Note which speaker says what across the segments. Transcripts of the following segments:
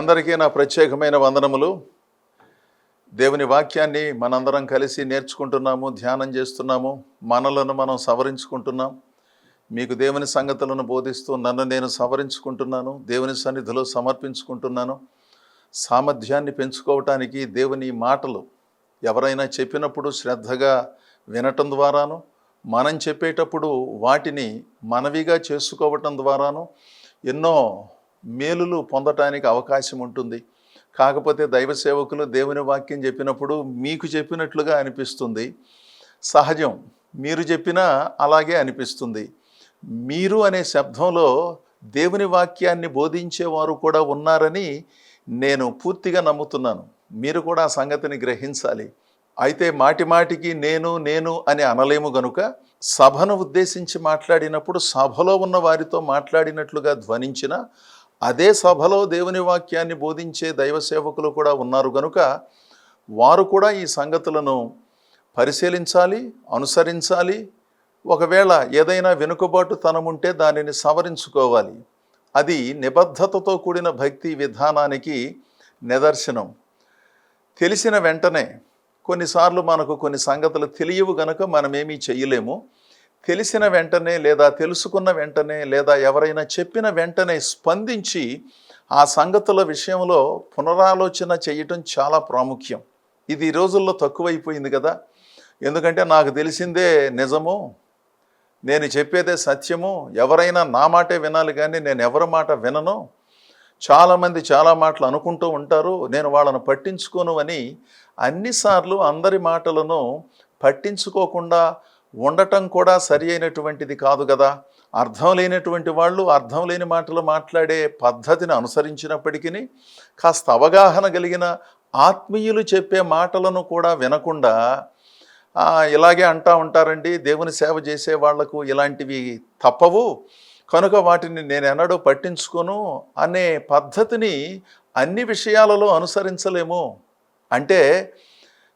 Speaker 1: అందరికీ నా ప్రత్యేకమైన వందనములు. దేవుని వాక్యాన్ని మనందరం కలిసి నేర్చుకుంటున్నాము ధ్యానం చేస్తున్నాము మనలను మనం సవరించుకుంటున్నాం. మీకు దేవుని సంగతులను బోధిస్తూ నన్ను నేను సవరించుకుంటున్నాను దేవుని సన్నిధిలో సమర్పించుకుంటున్నాను. సామర్థ్యాన్ని పెంచుకోవటానికి దేవుని మాటలు ఎవరైనా చెప్పినప్పుడు శ్రద్ధగా వినటం ద్వారాను మనం చెప్పేటప్పుడు వాటిని మనవిగా చేసుకోవటం ద్వారాను ఎన్నో మేలులు పొందటానికి అవకాశం ఉంటుంది. కాకపోతే దైవ సేవకులు దేవుని వాక్యం చెప్పినప్పుడు మీకు చెప్పినట్లుగా అనిపిస్తుంది. సహజం. మీరు చెప్పినా అలాగే అనిపిస్తుంది. మీరు అనే శబ్దంలో దేవుని వాక్యాన్ని బోధించేవారు కూడా ఉన్నారని నేను పూర్తిగా నమ్ముతున్నాను. మీరు కూడా ఆ సంగతిని గ్రహించాలి. అయితే మాటి మాటికి నేను నేను అని అనలేము గనుక సభను ఉద్దేశించి మాట్లాడినప్పుడు సభలో ఉన్న వారితో మాట్లాడినట్లుగా ధ్వనించిన అదే సభలో దేవుని వాక్యాన్ని బోధించే దైవ సేవకులు కూడా ఉన్నారు కనుక వారు కూడా ఈ సంగతులను పరిశీలించాలి అనుసరించాలి. ఒకవేళ ఏదైనా వెనుకబాటు తనముంటే దానిని సవరించుకోవాలి. అది నిబద్ధతతో కూడిన భక్తి విధానానికి నిదర్శనం. తెలిసిన వెంటనే కొన్నిసార్లు మనకు కొన్ని సంగతులు తెలియవు గనక మనమేమీ చెయ్యలేము తెలిసిన వెంటనే లేదా తెలుసుకున్న వెంటనే లేదా ఎవరైనా చెప్పిన వెంటనే స్పందించి ఆ సంగతుల విషయంలో పునరాలోచన చేయటం చాలా ప్రాముఖ్యం. ఇది ఈ రోజుల్లో తక్కువైపోయింది కదా. ఎందుకంటే నాకు తెలిసిందే నిజము నేను చెప్పేదే సత్యము ఎవరైనా నా మాటే వినాలి కానీ నేను ఎవరి మాట వినను చాలామంది చాలా మాటలు అనుకుంటూ ఉంటారు నేను వాళ్ళను పట్టించుకోను అని అన్నిసార్లు అందరి మాటలను పట్టించుకోకుండా ఉండటం కూడా సరి అయినటువంటిది కాదు కదా. అర్థం లేనటువంటి వాళ్ళు అర్థం లేని మాటలు మాట్లాడే పద్ధతిని అనుసరించినప్పటికీ కాస్త అవగాహన కలిగిన ఆత్మీయులు చెప్పే మాటలను కూడా వినకుండా ఇలాగే అంటా ఉంటారండి దేవుని సేవ చేసే వాళ్ళకు ఇలాంటివి తప్పవు. కనుక వాటిని నేను ఎన్నడూ పట్టించుకోను అనే పద్ధతిని అన్ని విషయాలలో అనుసరించలేము. అంటే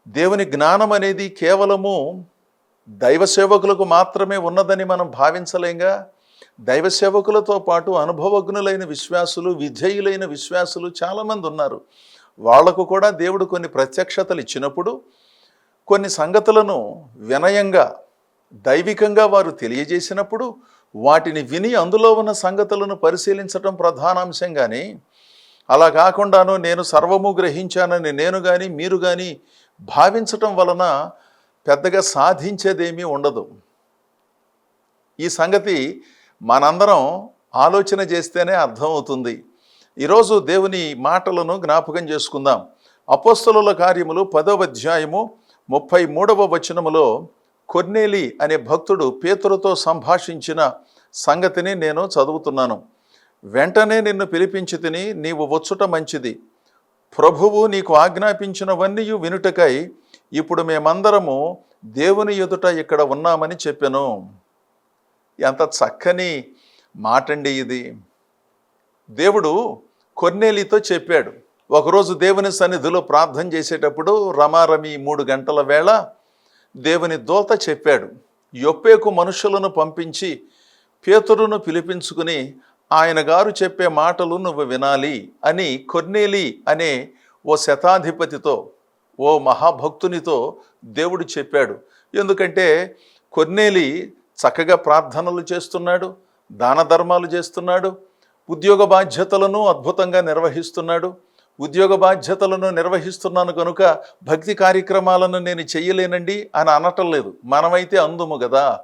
Speaker 1: దేవుని జ్ఞానం అనేది కేవలము దైవ సేవకులకు మాత్రమే ఉన్నదని మనం భావించలేంగా? దైవ సేవకులతో పాటు అనుభవజ్ఞులైన విశ్వాసులు విధేయులైన విశ్వాసులు చాలామంది ఉన్నారు. వాళ్ళకు కూడా దేవుడు కొన్ని ప్రత్యక్షతలు ఇచ్చినప్పుడు కొన్ని సంగతులను వినయంగా దైవికంగా వారు తెలియజేసినప్పుడు వాటిని విని అందులో ఉన్న సంగతులను పరిశీలించటం ప్రధానాంశం కానీ అలా కాకుండాను నేను సర్వము గ్రహించానని నేను కానీ మీరు కానీ భావించటం వలన పెద్దగా సాధించేదేమీ ఉండదు. ఈ సంగతి మనందరం ఆలోచన చేస్తేనే అర్థమవుతుంది. ఈరోజు దేవుని మాటలను జ్ఞాపకం చేసుకుందాం. అపోస్తలుల కార్యములు పదవ అధ్యాయము ముప్పై మూడవ వచనములో కొర్నేలి అనే భక్తుడు పేతులతో సంభాషించిన సంగతిని నేను చదువుతున్నాను. వెంటనే నిన్ను పిలిపించి తిని నీవు వచ్చుట మంచిది. ప్రభువు నీకు ఆజ్ఞాపించినవన్నీ వినుటకై ఇప్పుడు మేమందరము దేవుని ఎదుట ఇక్కడ ఉన్నామని చెప్పాను. ఎంత చక్కని మాటండి ఇది. దేవుడు కొన్నేలితో చెప్పాడు. ఒకరోజు దేవుని సన్నిధిలో ప్రార్థన చేసేటప్పుడు రమారమి మూడు గంటల వేళ దేవుని దోత చెప్పాడు. యొప్పేకు మనుషులను పంపించి పేతురును పిలిపించుకుని ఆయన గారు చెప్పే మాటలు నువ్వు వినాలి అని కొన్నేలి అనే ఓ శతాధిపతితో ఓ మహాభక్తునితో దేవుడు చెప్పాడు. ఎందుకంటే కొన్నేలి చక్కగా ప్రార్థనలు చేస్తున్నాడు దాన ధర్మాలు చేస్తున్నాడు ఉద్యోగ బాధ్యతలను అద్భుతంగా నిర్వహిస్తున్నాడు. ఉద్యోగ బాధ్యతలను నిర్వహిస్తున్నాను కనుక భక్తి కార్యక్రమాలను నేను చెయ్యలేనండి అని అనటం లేదు. మనమైతే అందుము కదా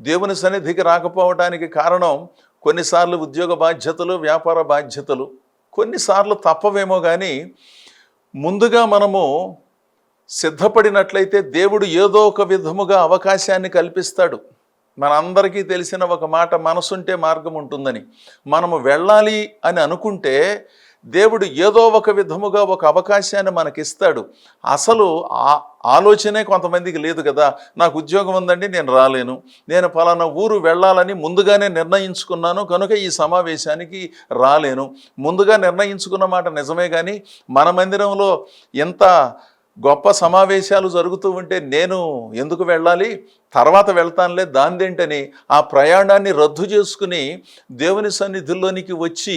Speaker 1: దేవుని సన్నిధికి రాకపోవడానికి కారణం కొన్నిసార్లు ఉద్యోగ బాధ్యతలు వ్యాపార బాధ్యతలు. కొన్నిసార్లు తప్పవేమో కానీ ముందుగా మనము సిద్ధపడినట్లయితే దేవుడు ఏదో ఒక విధముగా అవకాశాన్ని కల్పిస్తాడు. మనందరికీ తెలిసిన ఒక మాట మనసుంటే మార్గం ఉంటుందని మనము వెళ్ళాలి అని అనుకుంటే దేవుడు ఏదో ఒక విధముగా ఒక అవకాశాన్ని మనకిస్తాడు. అసలు ఆ ఆలోచనే కొంతమందికి లేదు కదా. నాకు ఉద్యోగం ఉందండి నేను రాలేను. నేను పలానా ఊరు వెళ్ళాలని ముందుగానే నిర్ణయించుకున్నాను కనుక ఈ సమావేశానికి రాలేను. ముందుగా నిర్ణయించుకున్న మాట నిజమే కానీ మన మందిరంలో ఎంత గొప్ప సమావేశాలు జరుగుతూ ఉంటే నేను ఎందుకు వెళ్ళాలి? తర్వాత వెళ్తానులే దాందేంటని ఆ ప్రయాణాన్ని రద్దు చేసుకుని దేవుని సన్నిధిలోనికి వచ్చి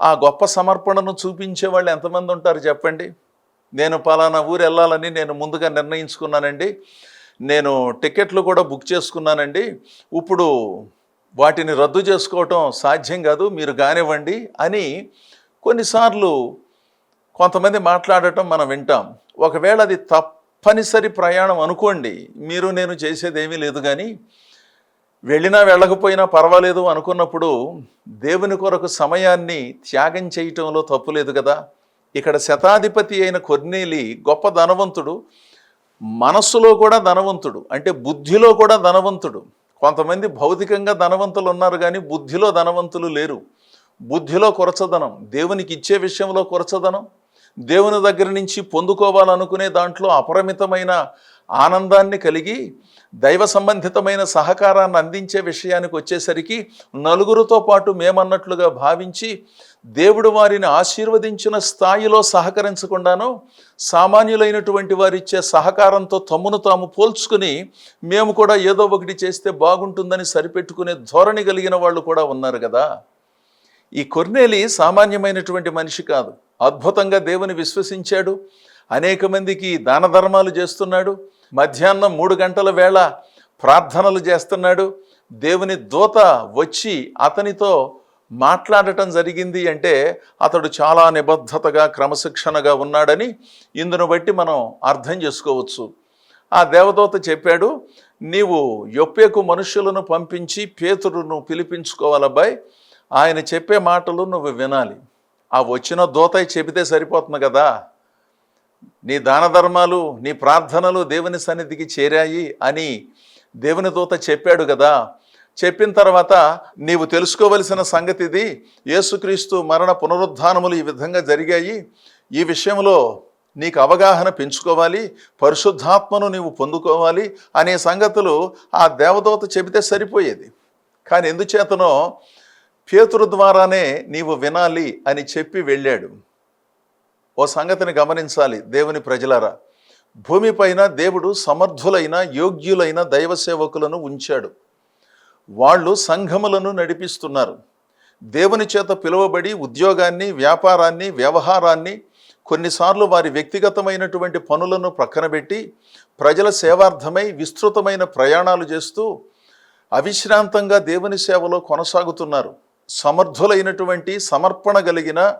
Speaker 1: ఆ గొప్ప సమర్పణను చూపించే వాళ్ళు ఎంతమంది ఉంటారు చెప్పండి? నేను పలానా ఊరు వెళ్ళాలని నేను ముందుగా నిర్ణయించుకున్నానండి. నేను టికెట్లు కూడా బుక్ చేసుకున్నానండి. ఇప్పుడు వాటిని రద్దు చేసుకోవటం సాధ్యం కాదు మీరు కానివ్వండి అని కొన్నిసార్లు కొంతమంది మాట్లాడటం మనం వింటాం. ఒకవేళ అది తప్పనిసరి ప్రయాణం అనుకోండి మీరు నేను చేసేది ఏమీ లేదు కానీ వెళ్ళినా వెళ్ళకపోయినా పర్వాలేదు అనుకున్నప్పుడు దేవుని కొరకు సమయాన్ని త్యాగం చేయటంలో తప్పు లేదు కదా. ఇక్కడ శతాధిపతి అయిన కొర్నేలి గొప్ప ధనవంతుడు మనస్సులో కూడా ధనవంతుడు అంటే బుద్ధిలో కూడా ధనవంతుడు. కొంతమంది భౌతికంగా ధనవంతులు ఉన్నారు కానీ బుద్ధిలో ధనవంతులు లేరు. బుద్ధిలో కొరచదనం దేవునికి ఇచ్చే విషయంలో కొరచదనం దేవుని దగ్గర నుంచి పొందుకోవాలనుకునే దాంట్లో అపరిమితమైన ఆనందాన్ని కలిగి దైవ సంబంధితమైన సహకారాన్ని అందించే విషయానికి వచ్చేసరికి నలుగురితో పాటు మేమన్నట్లుగా భావించి దేవుడు వారిని ఆశీర్వదించిన స్థాయిలో సహకరించకుండాను సామాన్యులైనటువంటి వారిచ్చే సహకారంతో తమ్మును తాము పోల్చుకుని మేము కూడా ఏదో ఒకటి చేస్తే బాగుంటుందని సరిపెట్టుకునే ధోరణి కలిగిన వాళ్ళు కూడా ఉన్నారు కదా. ఈ కొర్నేలి సామాన్యమైనటువంటి మనిషి కాదు. అద్భుతంగా దేవుని విశ్వసించాడు. అనేక మందికి దాన ధర్మాలు చేస్తున్నాడు. మధ్యాహ్నం మూడు గంటల వేళ ప్రార్థనలు చేస్తున్నాడు. దేవుని దూత వచ్చి అతనితో మాట్లాడటం జరిగింది అంటే అతడు చాలా నిబద్ధతగా క్రమశిక్షణగా ఉన్నాడని ఇందును బట్టి మనం అర్థం చేసుకోవచ్చు. ఆ దేవదూత చెప్పాడు నీవు యొప్పేకు మనుషులను పంపించి పేతురును పిలిపించుకోవాలబ్బాయి. ఆయన చెప్పే మాటలు నువ్వు వినాలి. ఆ వచ్చిన దూత చెబితే సరిపోతుంది కదా? నీ దాన ధర్మాలు నీ ప్రార్థనలు దేవుని సన్నిధికి చేరాయి అని దేవుని దూత చెప్పాడు కదా? చెప్పిన తర్వాత నీవు తెలుసుకోవలసిన సంగతి ఇది. యేసుక్రీస్తు మరణ పునరుద్ధానములు ఈ విధంగా జరిగాయి. ఈ విషయంలో నీకు అవగాహన పెంచుకోవాలి. పరిశుద్ధాత్మను నీవు పొందుకోవాలి అనే సంగతులు ఆ దేవదూత చెబితే సరిపోయేది. కానీ ఎందుచేతనో పేతురు ద్వారానే నీవు వినాలి అని చెప్పి వెళ్ళాడు. ఓ సంగతిని గమనించాలి దేవుని ప్రజలారా. భూమిపైన దేవుడు సమర్థులైన యోగ్యులైన దైవ సేవకులను ఉంచాడు. వాళ్ళు సంఘములను నడిపిస్తున్నారు. దేవుని చేత పిలువబడి ఉద్యోగాన్ని వ్యాపారాన్ని వ్యవహారాన్ని కొన్నిసార్లు వారి వ్యక్తిగతమైనటువంటి పనులను ప్రక్కనబెట్టి ప్రజల సేవార్థమై విస్తృతమైన ప్రయాణాలు చేస్తూ అవిశ్రాంతంగా దేవుని సేవలో కొనసాగుతున్నారు. సమర్థులైనటువంటి సమర్పణ కలిగిన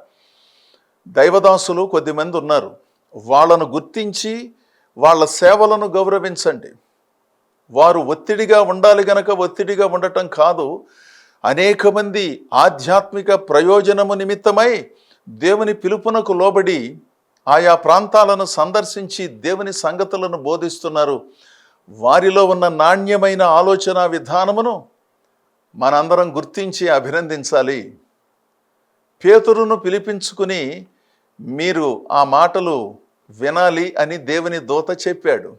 Speaker 1: దైవదాసులు కొద్దిమంది ఉన్నారు. వాళ్ళను గుర్తించి వాళ్ళ సేవలను గౌరవించండి. వారు ఒత్తిడిగా ఉండాలి గనక ఒత్తిడిగా ఉండటం కాదు. అనేక మంది ఆధ్యాత్మిక ప్రయోజనము నిమిత్తమై దేవుని పిలుపునకు లోబడి ఆయా ప్రాంతాలను సందర్శించి దేవుని సంగతులను బోధిస్తున్నారు. వారిలో ఉన్న నాణ్యమైన ఆలోచన విధానమును మనందరం గుర్తించి అభినందించాలి. పేతురును పిలిపించుకుని మీరు ఆ మాటలు వినాలి అని దేవుని దూత చెప్పాడు.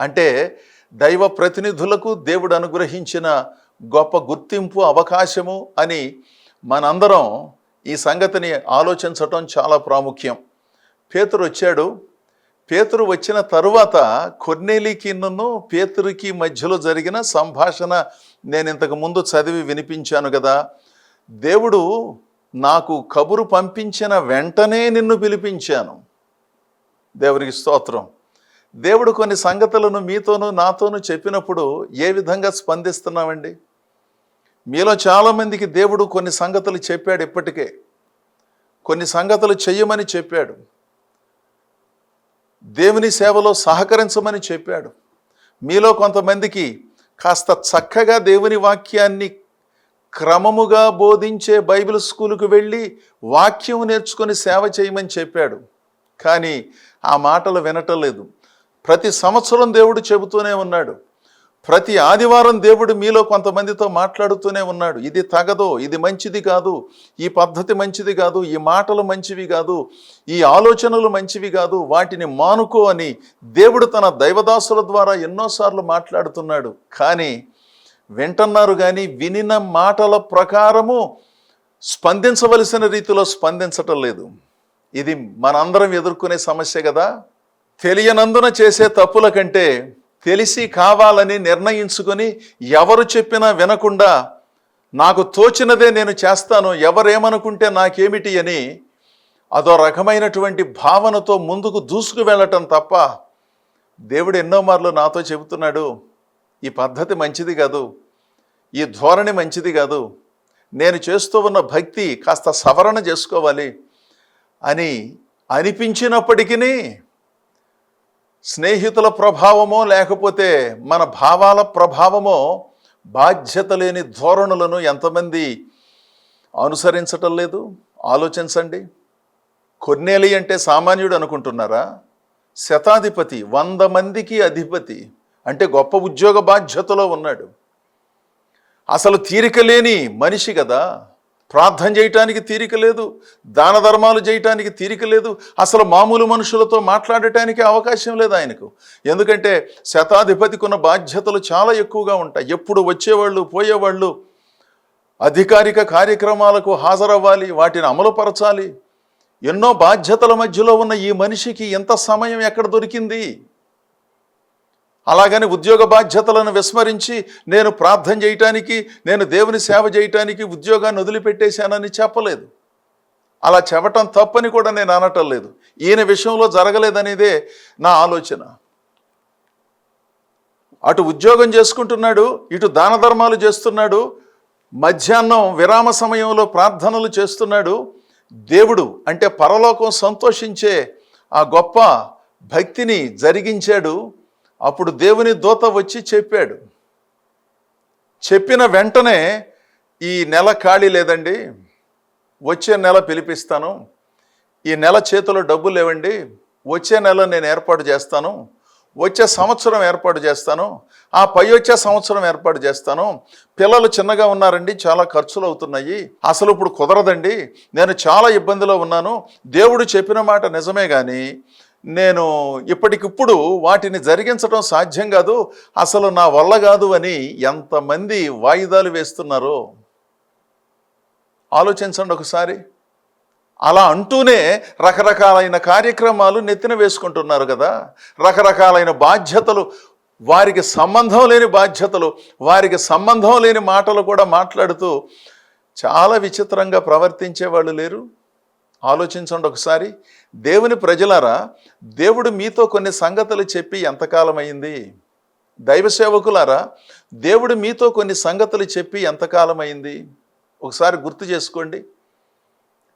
Speaker 1: అంటే దైవ ప్రతినిధులకు దేవుడు అనుగ్రహించిన గొప్ప గుర్తింపు అవకాశము అని మనందరం ఈ సంగతిని ఆలోచించటం చాలా ప్రాముఖ్యం. పేతురు వచ్చాడు పేతురు వచ్చిన తరువాత కొర్నేలికిన్ను పేతురికి మధ్యలో జరిగిన సంభాషణ నేను ఇంతకు ముందు చదివి వినిపించాను కదా. దేవుడు నాకు కబురు పంపించిన వెంటనే నిన్ను పిలిపించాను. దేవునికి స్తోత్రం. దేవుడు కొన్ని సంగతులను మీతోనూ నాతోనూ చెప్పినప్పుడు ఏ విధంగా స్పందిస్తున్నామండి? మీలో చాలామందికి దేవుడు కొన్ని సంగతులు చెప్పాడు ఇప్పటికే. కొన్ని సంగతులు చెయ్యమని చెప్పాడు. దేవుని సేవలో సహకరించమని చెప్పాడు. మీలో కొంతమందికి కాస్త చక్కగా దేవుని వాక్యాన్ని క్రమముగా బోధించే బైబిల్ స్కూలుకు వెళ్ళి వాక్యం నేర్చుకొని సేవ చేయమని చెప్పాడు. కానీ ఆ మాటలు వినటం లేదు. ప్రతి సంవత్సరం దేవుడు చెబుతూనే ఉన్నాడు. ప్రతి ఆదివారం దేవుడు మీలో కొంతమందితో మాట్లాడుతూనే ఉన్నాడు. ఇది తగదో ఇది మంచిది కాదు. ఈ పద్ధతి మంచిది కాదు. ఈ మాటలు మంచివి కాదు. ఈ ఆలోచనలు మంచివి కాదు. వాటిని మానుకో అని దేవుడు తన దైవదాసుల ద్వారా ఎన్నోసార్లు మాట్లాడుతున్నాడు. కానీ వింటున్నారు కానీ వినిన మాటల ప్రకారము స్పందించవలసిన రీతిలో స్పందించటం లేదు. ఇది మనందరం ఎదుర్కొనే సమస్య కదా. తెలియనందున చేసే తప్పుల కంటే తెలిసి కావాలని నిర్ణయించుకొని ఎవరు చెప్పినా వినకుండా నాకు తోచినదే నేను చేస్తాను ఎవరేమనుకుంటే నాకేమిటి అని అదో రకమైనటువంటి భావనతో ముందుకు దూసుకు వెళ్ళటం తప్ప దేవుడు ఎన్నో మార్లు నాతో చెబుతున్నాడు ఈ పద్ధతి మంచిది కాదు ఈ ధోరణి మంచిది కాదు నేను చేస్తూ ఉన్న భక్తి కాస్త సవరణ చేసుకోవాలి అని అనిపించినప్పటికీ స్నేహితుల ప్రభావమో లేకపోతే మన భావాల ప్రభావమో బాధ్యత లేని ధోరణులను ఎంతమంది అనుసరించటం లేదు? ఆలోచించండి. కొన్నేలి అంటే సామాన్యుడు అనుకుంటున్నారా? శతాధిపతి వంద మందికి అధిపతి అంటే గొప్ప ఉద్యోగ బాధ్యతలో ఉన్నాడు. అసలు తీరిక లేని మనిషి కదా. ప్రార్థన చేయటానికి తీరిక లేదు దాన ధర్మాలు చేయటానికి తీరిక లేదు అసలు మామూలు మనుషులతో మాట్లాడటానికి అవకాశం లేదు ఆయనకు. ఎందుకంటే శతాధిపతికి ఉన్న బాధ్యతలు చాలా ఎక్కువగా ఉంటాయి. ఎప్పుడు వచ్చేవాళ్ళు పోయేవాళ్ళు అధికారిక కార్యక్రమాలకు హాజరవ్వాలి వాటిని అమలుపరచాలి. ఎన్నో బాధ్యతల మధ్యలో ఉన్న ఈ మనిషికి ఎంత సమయం ఎక్కడ దొరికింది? అలాగని ఉద్యోగ బాధ్యతలను విస్మరించి నేను ప్రార్థన చేయటానికి నేను దేవుని సేవ చేయటానికి ఉద్యోగాన్ని వదిలిపెట్టేశానని చెప్పలేదు. అలా చెప్పటం తప్పని కూడా నేను అనటం లేదు. ఈయన విషయంలో జరగలేదనేదే నా ఆలోచన. అటు ఉద్యోగం చేసుకుంటున్నాడు ఇటు దాన ధర్మాలు చేస్తున్నాడు మధ్యాహ్నం విరామ సమయంలో ప్రార్థనలు చేస్తున్నాడు. దేవుడు అంటే పరలోకం సంతోషించే ఆ గొప్ప భక్తిని జరిగించాడు. అప్పుడు దేవుని దూత వచ్చి చెప్పాడు. చెప్పిన వెంటనే ఈ నెల ఖాళీ లేదండి. వచ్చే నెల పిలిపిస్తాను. ఈ నెల చేతిలో డబ్బులు లేవండి. వచ్చే నెల నేను ఏర్పాటు చేస్తాను. వచ్చే సంవత్సరం ఏర్పాటు చేస్తాను. ఆ పై వచ్చే సంవత్సరం ఏర్పాటు చేస్తాను. పిల్లలు చిన్నగా ఉన్నారండి. చాలా ఖర్చులు అవుతున్నాయి. అసలు ఇప్పుడు కుదరదండి. నేను చాలా ఇబ్బందిలో ఉన్నాను. దేవుడు చెప్పిన మాట నిజమే కానీ నేను ఇప్పటికిప్పుడు వాటిని జరిగించడం సాధ్యం కాదు అసలు నా వల్ల కాదు అని ఎంతమంది వాయిదాలు వేస్తున్నారో. ఆలోచించండి ఒకసారి. అలా అంటూనే రకరకాలైన కార్యక్రమాలు నెత్తిన వేసుకుంటున్నారు కదా. రకరకాలైన బాధ్యతలు వారికి సంబంధం లేని బాధ్యతలు వారికి సంబంధం లేని మాటలు కూడా మాట్లాడుతూ చాలా విచిత్రంగా ప్రవర్తించే వాళ్ళు లేరు. ఆలోచించండి ఒకసారి. దేవుని ప్రజలారా దేవుడు మీతో కొన్ని సంగతులు చెప్పి ఎంతకాలం అయింది దైవ సేవకులారా దేవుడు మీతో కొన్ని సంగతులు చెప్పి ఎంతకాలం అయింది ఒకసారి గుర్తు చేసుకోండి.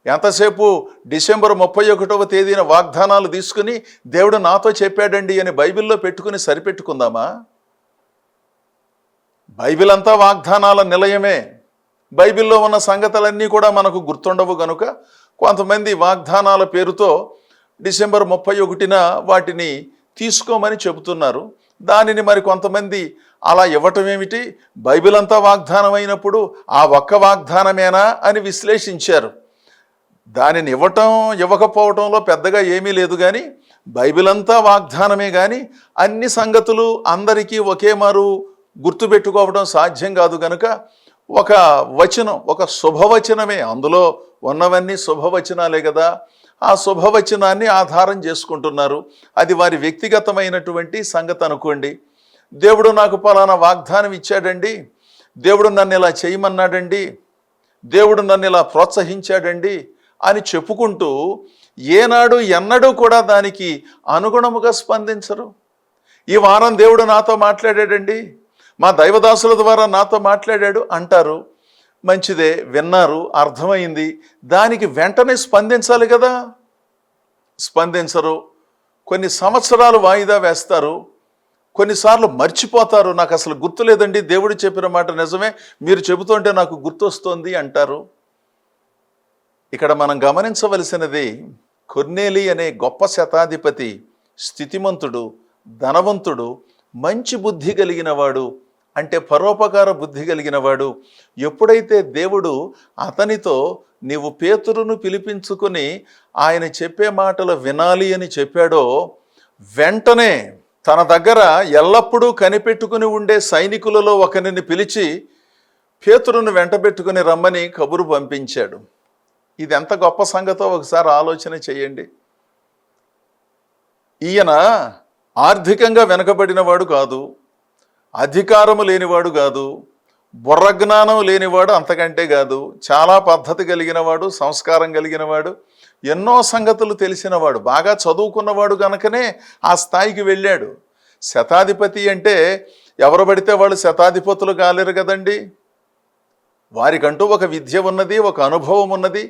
Speaker 1: ఎంతసేపు డిసెంబర్ ముప్పై ఒకటవ తేదీన వాగ్దానాలు తీసుకుని దేవుడు నాతో చెప్పాడండి అని బైబిల్లో పెట్టుకుని సరిపెట్టుకుందామా? బైబిల్ అంతా వాగ్దానాల నిలయమే. బైబిల్లో ఉన్న సంగతులన్నీ కూడా మనకు గుర్తుండవు గనుక కొంతమంది వాగ్దానాల పేరుతో డిసెంబర్ ముప్పై ఒకటిన వాటిని తీసుకోమని చెబుతున్నారు. దానిని మరి కొంతమంది అలా ఇవ్వటం ఏమిటి? బైబిల్ అంతా వాగ్దానం అయినప్పుడు ఆ ఒక్క వాగ్దానమేనా అని విశ్లేషించారు. దానిని ఇవ్వటం ఇవ్వకపోవటంలో పెద్దగా ఏమీ లేదు కానీ బైబిల్ అంతా వాగ్దానమే కానీ అన్ని సంగతులు అందరికీ ఒకే మారు గుర్తుపెట్టుకోవడం సాధ్యం కాదు కనుక ఒక వచనం ఒక శుభవచనమే. అందులో ఉన్నవన్నీ శుభవచనాలే కదా. ఆ శుభవచనాన్ని ఆధారం చేసుకుంటున్నారు. అది వారి వ్యక్తిగతమైనటువంటి సంగతి అనుకోండి. దేవుడు నాకు పలానా వాగ్దానం ఇచ్చాడండి. దేవుడు నన్ను ఇలా చేయమన్నాడండి. దేవుడు నన్ను ఇలా ప్రోత్సహించాడండి అని చెప్పుకుంటూ ఏనాడు ఎన్నడూ కూడా దానికి అనుగుణముగా స్పందించరు. ఈ వారం దేవుడు నాతో మాట్లాడాడండి. మా దైవదాసుల ద్వారా నాతో మాట్లాడాడు అంటారు మంచిదే విన్నారు అర్థమైంది. దానికి వెంటనే స్పందించాలి కదా. స్పందించరు. కొన్ని సంవత్సరాలు వాయిదా వేస్తారు. కొన్నిసార్లు మర్చిపోతారు. నాకు అసలు గుర్తులేదండి దేవుడు చెప్పిన మాట నిజమే. మీరు చెబుతుంటే నాకు గుర్తొస్తోంది అంటారు. ఇక్కడ మనం గమనించవలసినది కొర్నేలి అనే గొప్ప శతాధిపతి స్థితిమంతుడు ధనవంతుడు మంచి బుద్ధి కలిగిన వాడు అంటే పరోపకార బుద్ధి కలిగిన వాడు ఎప్పుడైతే దేవుడు అతనితో నీవు పేతురును పిలిపించుకొని ఆయన చెప్పే మాటలు వినాలి అని చెప్పాడో వెంటనే తన దగ్గర ఎల్లప్పుడూ కనిపెట్టుకుని ఉండే సైనికులలో ఒకరిని పిలిచి పేతురును వెంటబెట్టుకుని రమ్మని కబురు పంపించాడు. ఇది ఎంత గొప్ప సంగతో ఒకసారి ఆలోచన చేయండి. ఈయన ఆర్థికంగా వెనకబడినవాడు కాదు. అధికారము లేనివాడు కాదు బుర్రజ్ఞానం లేనివాడు అంతకంటే కాదు చాలా పద్ధతి కలిగినవాడు సంస్కారం కలిగినవాడు ఎన్నో సంగతులు తెలిసినవాడు బాగా చదువుకున్నవాడు గనకనే ఆ స్థాయికి వెళ్ళాడు. శతాధిపతి అంటే ఎవరు పడితే వాళ్ళు శతాధిపతులు కాలేరు కదండి. వారికంటూ ఒక విద్య ఉన్నది ఒక అనుభవం ఉన్నది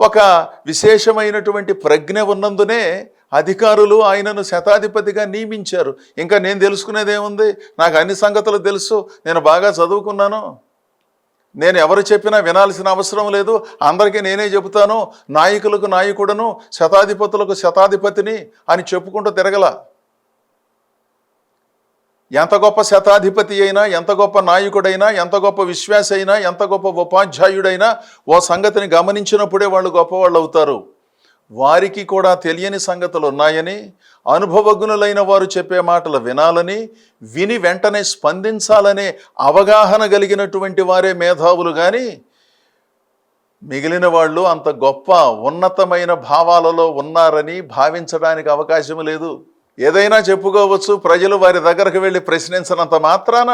Speaker 1: ఒక విశేషమైనటువంటి ప్రజ్ఞ ఉన్నందునే అధికారులు ఆయనను శతాధిపతిగా నియమించారు. ఇంకా నేను తెలుసుకునేది ఏముంది? నాకు అన్ని సంగతులు తెలుసు. నేను బాగా చదువుకున్నాను. నేను ఎవరు చెప్పినా వినాల్సిన అవసరం లేదు. అందరికీ నేనే చెబుతాను. నాయకులకు నాయకుడను శతాధిపతులకు శతాధిపతిని అని చెప్పుకుంటూ తిరగల. ఎంత గొప్ప శతాధిపతి అయినా ఎంత గొప్ప నాయకుడైనా ఎంత గొప్ప విశ్వాస అయినా ఎంత గొప్ప ఉపాధ్యాయుడైనా ఓ సంగతిని గమనించినప్పుడే వాళ్ళు గొప్పవాళ్ళు అవుతారు. వారికి కూడా తెలియని సంగతులు ఉన్నాయని అనుభవజ్ఞులైన వారు చెప్పే మాటలు వినాలని విని వెంటనే స్పందించాలనే అవగాహన కలిగినటువంటి వారే మేధావులు కానీ మిగిలిన వాళ్ళు అంత గొప్ప ఉన్నతమైన భావాలలో ఉన్నారని భావించడానికి అవకాశం లేదు. ఏదైనా చెప్పుకోవచ్చు ప్రజలు వారి దగ్గరకు వెళ్ళి ప్రశ్నించినంత మాత్రాన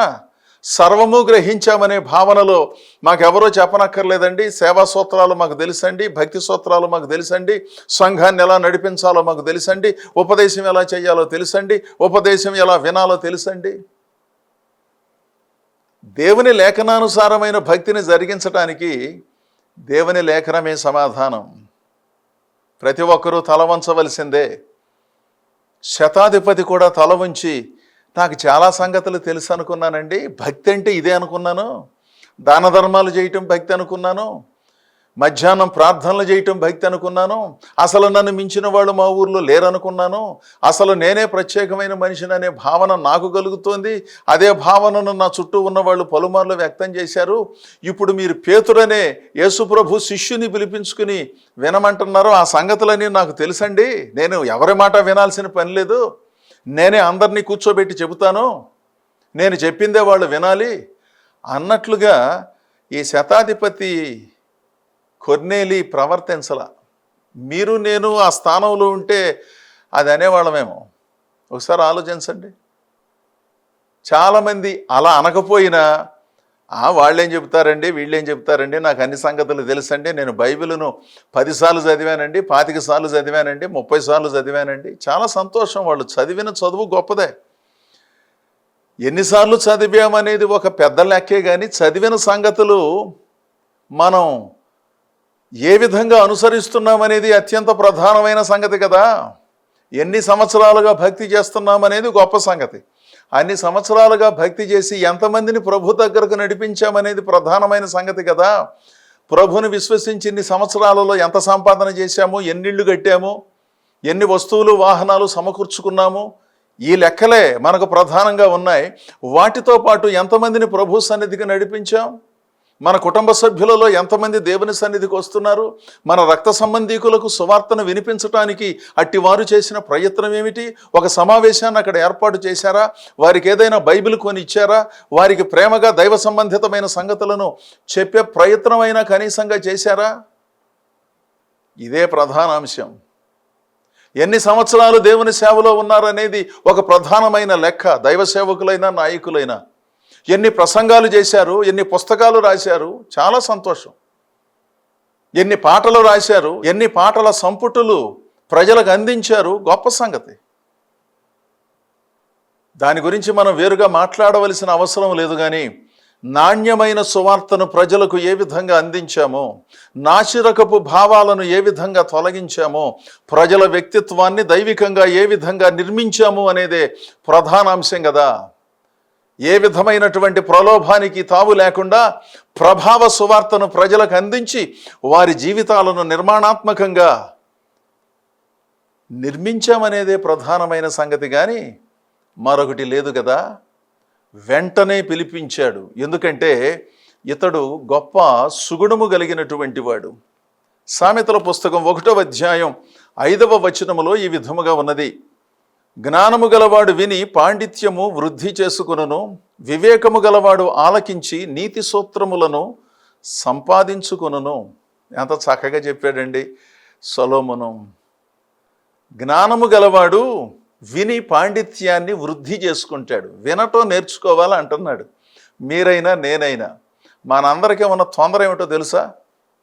Speaker 1: సర్వము గ్రహించామనే భావనలో మాకెవరో చెప్పనక్కర్లేదండి. సేవా సూత్రాలు మాకు తెలుసండి. భక్తి సూత్రాలు మాకు తెలుసండి. సంఘాన్ని ఎలా నడిపించాలో మాకు తెలుసండి. ఉపదేశం ఎలా చేయాలో తెలుసండి. ఉపదేశం ఎలా వినాలో తెలుసండి. దేవుని లేఖనానుసారమైన భక్తిని జరిగించటానికి దేవుని లేఖనమే సమాధానం. ప్రతి ఒక్కరూ తల వంచవలసిందే. శతాధిపతి కూడా తల ఉంచి నాకు చాలా సంగతులు తెలుసు అనుకున్నానండి. భక్తి అంటే ఇదే అనుకున్నాను. దాన ధర్మాలు చేయటం భక్తి అనుకున్నాను. మధ్యాహ్నం ప్రార్థనలు చేయటం భక్తి అనుకున్నాను. అసలు నన్ను మించిన వాళ్ళు మా ఊర్లో లేరనుకున్నాను. అసలు నేనే ప్రత్యేకమైన మనిషిని అనే భావన నాకు కలుగుతోంది. అదే భావనను నా చుట్టూ ఉన్న వాళ్ళు పలుమార్లు వ్యక్తం చేశారు. ఇప్పుడు మీరు పేతుడనే యేసుప్రభు శిష్యుని పిలిపించుకుని వినమంటున్నారు ఆ సంగతులన్నీ నాకు తెలుసండి. నేను ఎవరి మాట వినాల్సిన పని లేదు. నేనే అందరినీ కూర్చోబెట్టి చెబుతాను? నేను చెప్పిందే వాళ్ళు వినాలి. అన్నట్లుగా ఈ శతాధిపతి కొర్నేలి ప్రవర్తించల. మీరు నేను ఆ స్థానంలో ఉంటే అది అనేవాళ్ళమేమో ఒకసారి ఆలోచించండి. చాలామంది అలా అనకపోయినా వాళ్ళేం చెప్తారండి వీళ్ళేం చెప్తారండి నాకు అన్ని సంగతులు తెలుసండి నేను బైబిల్ను పదిసార్లు చదివానండి పాతిక సార్లు చదివానండి ముప్పై సార్లు చదివానండి. చాలా సంతోషం వాళ్ళు చదివిన చదువు గొప్పదే. ఎన్నిసార్లు చదివామనేది ఒక పెద్ద లెక్కే కానీ చదివిన సంగతులు మనం ఏ విధంగా అనుసరిస్తున్నామనేది అత్యంత ప్రధానమైన సంగతి కదా. ఎన్ని సంవత్సరాలుగా భక్తి చేస్తున్నామనేది గొప్ప సంగతి. అన్ని సంవత్సరాలుగా భక్తి చేసి ఎంతమందిని ప్రభు దగ్గరకు నడిపించామనేది ప్రధానమైన సంగతి కదా. ప్రభుని విశ్వసించి ఇన్ని సంవత్సరాలలో ఎంత సంపాదన చేశాము ఎన్నిళ్ళు కట్టాము ఎన్ని వస్తువులు వాహనాలు సమకూర్చుకున్నాము ఈ లెక్కలే మనకు ప్రధానంగా ఉన్నాయి. వాటితో పాటు ఎంతమందిని ప్రభు సన్నిధికి నడిపించాం? మన కుటుంబ సభ్యులలో ఎంతమంది దేవుని సన్నిధికి వస్తున్నారు? మన రక్త సంబంధీకులకు సువార్తను వినిపించటానికి అట్టి వారు చేసిన ప్రయత్నం ఏమిటి? ఒక సమావేశాన్ని అక్కడ ఏర్పాటు చేశారా? వారికి ఏదైనా బైబిల్ కొని ఇచ్చారా వారికి ప్రేమగా దైవ సంబంధితమైన సంగతులను చెప్పే ప్రయత్నమైనా కనీసంగా చేశారా? ఇదే ప్రధాన అంశం. ఎన్ని సంవత్సరాలు దేవుని సేవలో ఉన్నారనేది ఒక ప్రధానమైన లెక్క. దైవ సేవకులైనా నాయకులైనా. ఎన్ని ప్రసంగాలు చేశారు ఎన్ని పుస్తకాలు రాశారు చాలా సంతోషం. ఎన్ని పాటలు రాశారు ఎన్ని పాటల సంపుటులు ప్రజలకు అందించారు గొప్ప సంగతి. దాని గురించి మనం వేరుగా మాట్లాడవలసిన అవసరం లేదు కానీ నాణ్యమైన సువార్తను ప్రజలకు ఏ విధంగా అందించామో నాశిరకపు భావాలను ఏ విధంగా తొలగించామో ప్రజల వ్యక్తిత్వాన్ని దైవికంగా ఏ విధంగా నిర్మించాము అనేదే ప్రధాన అంశం కదా. ఏ విధమైనటువంటి ప్రలోభానికి తావు లేకుండా ప్రభావ సువార్తను ప్రజలకు అందించి వారి జీవితాలను నిర్మాణాత్మకంగా నిర్మించామనేదే ప్రధానమైన సంగతి. కానీ మరొకటి లేదు కదా. వెంటనే పిలిపించాడు. ఎందుకంటే ఇతడు గొప్ప సుగుణము కలిగినటువంటి వాడు. సామెతల పుస్తకం ఒకటో అధ్యాయం ఐదవ వచనములో ఈ విధముగా ఉన్నది. జ్ఞానము గలవాడు విని పాండిత్యము వృద్ధి చేసుకును వివేకము గలవాడు ఆలకించి నీతి సూత్రములను సంపాదించుకును ఎంత చక్కగా చెప్పాడండి సొలోమును. జ్ఞానము గలవాడు విని పాండిత్యాన్ని వృద్ధి చేసుకుంటాడు. వినటం నేర్చుకోవాలి అంటున్నాడు. మీరైనా నేనైనా. మనందరికీ ఉన్న తొందర ఏమిటో తెలుసా?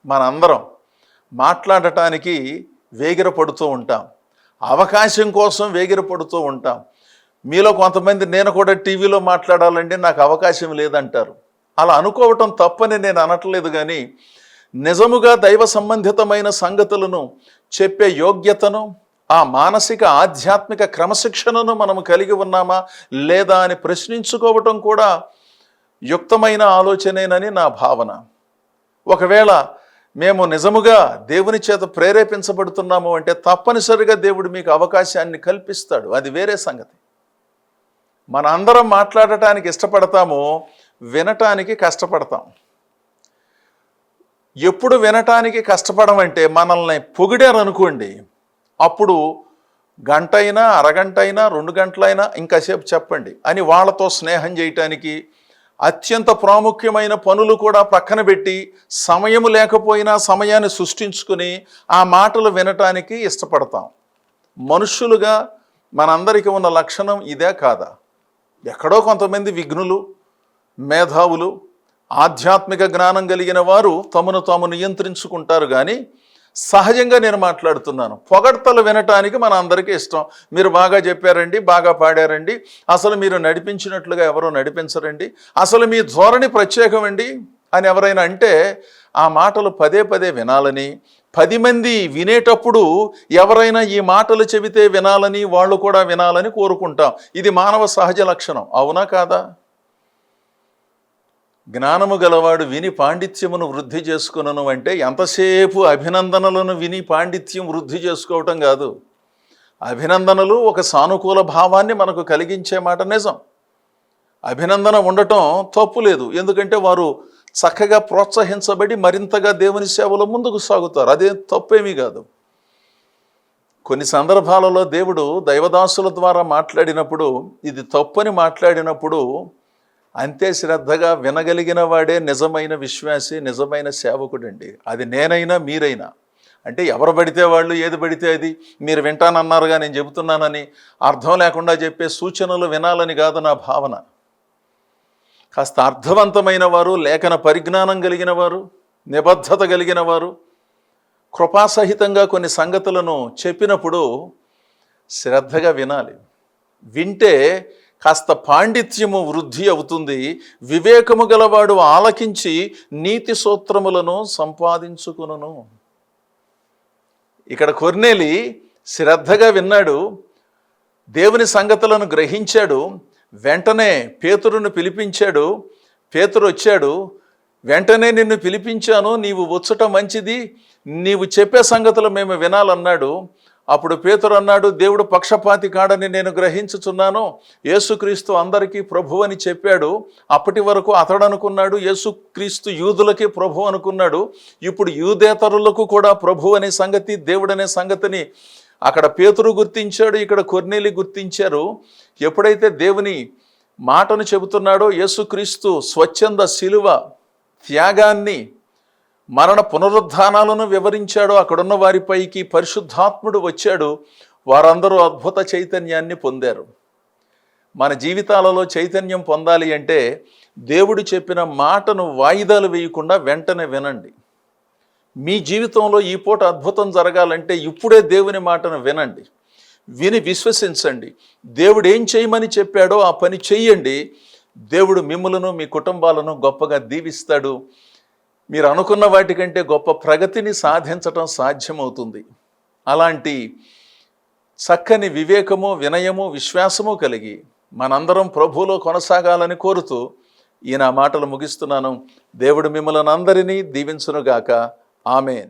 Speaker 1: మనందరం మాట్లాడటానికి వేగిరపడుతూ ఉంటాం. అవకాశం కోసం వేగిరపడుతూ ఉంటాం. మీలో కొంతమంది నేను కూడా టీవీలో మాట్లాడాలండి నాకు అవకాశం లేదంటారు. అలా అనుకోవటం తప్పని నేను అనట్లేదు కానీ నిజముగా దైవ సంబంధితమైన సంగతులను చెప్పే యోగ్యతను ఆ మానసిక ఆధ్యాత్మిక క్రమశిక్షణను మనము కలిగి ఉన్నామా లేదా అని ప్రశ్నించుకోవటం కూడా యుక్తమైన ఆలోచనేనని నా భావన. ఒకవేళ మేము నిజముగా దేవుని చేత ప్రేరేపించబడుతున్నాము అంటే తప్పనిసరిగా దేవుడు మీకు అవకాశాన్ని కల్పిస్తాడు. అది వేరే సంగతి. మన అందరం మాట్లాడటానికి ఇష్టపడతాము వినటానికి కష్టపడతాం. ఎప్పుడు వినటానికి కష్టపడమంటే మనల్ని పొగిడారనుకోండి అప్పుడు గంట అయినా అరగంట అయినా రెండు గంటలైనా ఇంకాసేపు చెప్పండి అని వాళ్ళతో స్నేహం చేయటానికి అత్యంత ప్రాముఖ్యమైన పనులు కూడా పక్కన పెట్టి సమయం లేకపోయినా సమయాన్ని సృష్టించుకుని ఆ మాటలు వినటానికి ఇష్టపడతాం. మనుషులుగా మనందరికీ ఉన్న లక్షణం ఇదే కాదా? ఎక్కడో కొంతమంది విఘ్నులు మేధావులు ఆధ్యాత్మిక జ్ఞానం కలిగిన వారు తమను తాము నియంత్రించుకుంటారు కానీ సహజంగా నేను మాట్లాడుతున్నాను. పొగడ్తలు వినటానికి మన అందరికీ ఇష్టం. మీరు బాగా చెప్పారండి బాగా పాడారండి. అసలు మీరు నడిపించినట్లుగా ఎవరో నడిపించరండి. అసలు మీ ధోరణి ప్రత్యేకమండి అని ఎవరైనా అంటే ఆ మాటలు పదే పదే వినాలని పది మంది వినేటప్పుడు ఎవరైనా ఈ మాటలు చెబితే వినాలని వాళ్ళు కూడా వినాలని కోరుకుంటాం. ఇది మానవ సహజ లక్షణం అవునా కాదా? జ్ఞానము గలవాడు విని పాండిత్యమును వృద్ధి చేసుకునను అంటే ఎంతసేపు అభినందనలను విని పాండిత్యం వృద్ధి చేసుకోవటం కాదు. అభినందనలు ఒక సానుకూల భావాన్ని మనకు కలిగించే మాట నిజం. అభినందన ఉండటం తప్పు లేదు. ఎందుకంటే వారు చక్కగా ప్రోత్సహించబడి మరింతగా దేవుని సేవలో ముందుకు సాగుతారు. అదే తప్పేమీ కాదు. కొన్ని సందర్భాలలో దేవుడు దైవదాసుల ద్వారా మాట్లాడినప్పుడు ఇది తప్పని మాట్లాడినప్పుడు అంతే శ్రద్ధగా వినగలిగిన వాడే నిజమైన విశ్వాసి నిజమైన సేవకుడండి. అది నేనైనా మీరైనా. అంటే ఎవరు పడితే వాళ్ళు ఏది పడితే అది. మీరు వింటానన్నారుగా నేను చెబుతున్నానని అర్థం లేకుండా చెప్పే సూచనలు వినాలని కాదు నా భావన. కాస్త అర్థవంతమైన వారు లేఖన పరిజ్ఞానం కలిగిన వారు నిబద్ధత కలిగిన వారు కృపాసహితంగా కొన్ని సంగతులను చెప్పినప్పుడు శ్రద్ధగా వినాలి. వింటే కాస్త పాండిత్యము వృద్ధి అవుతుంది. వివేకము గలవాడు ఆలకించి నీతి సూత్రములను సంపాదించుకును ఇక్కడ కొర్నేలి శ్రద్ధగా విన్నాడు. దేవుని సంగతులను గ్రహించాడు. వెంటనే పేతురును పిలిపించాడు. పేతురు వచ్చాడు. వెంటనే నిన్ను పిలిపించాను. నీవు వచ్చటం మంచిది. నీవు చెప్పే సంగతులు మేము వినాలన్నాడు. అప్పుడు పేతురు అన్నాడు దేవుడు పక్షపాతి కాడని నేను గ్రహించుచున్నాను. యేసుక్రీస్తు అందరికీ ప్రభు అని చెప్పాడు. అప్పటి వరకు అతడు అనుకున్నాడు యేసుక్రీస్తు యూదులకి ప్రభు అనుకున్నాడు. ఇప్పుడు యూదేతరులకు కూడా ప్రభు అనే సంగతి దేవుడనే సంగతిని అక్కడ పేతురు గుర్తించాడు ఇక్కడ కొర్నేలి గుర్తించారు. ఎప్పుడైతే దేవుని మాటను చెబుతున్నాడో యేసుక్రీస్తు స్వచ్ఛంద శిలువ త్యాగాన్ని మరణ పునరుద్ధానాలను వివరించాడో. అక్కడున్న వారిపైకి పరిశుద్ధాత్ముడు వచ్చాడు. వారందరూ అద్భుత చైతన్యాన్ని పొందారు. మన జీవితాలలో చైతన్యం పొందాలి అంటే దేవుడు చెప్పిన మాటను వాయిదాలు వేయకుండా వెంటనే వినండి. మీ జీవితంలో ఈ పూట అద్భుతం జరగాలంటే ఇప్పుడే దేవుని మాటను వినండి. విని విశ్వసించండి. దేవుడు ఏం చేయమని చెప్పాడో ఆ పని చెయ్యండి. దేవుడు మిమ్మలను మీ కుటుంబాలను గొప్పగా దీవిస్తాడు. మీరు అనుకున్న వాటికంటే గొప్ప ప్రగతిని సాధించటం సాధ్యమవుతుంది. అలాంటి చక్కని వివేకము వినయము విశ్వాసము కలిగి మనందరం ప్రభువులో కొనసాగాలని కోరుతూ ఈయన మాటలు ముగిస్తున్నాను. దేవుడు మిమ్మల్ని అందరినీ దీవించునుగాక. ఆమెన్.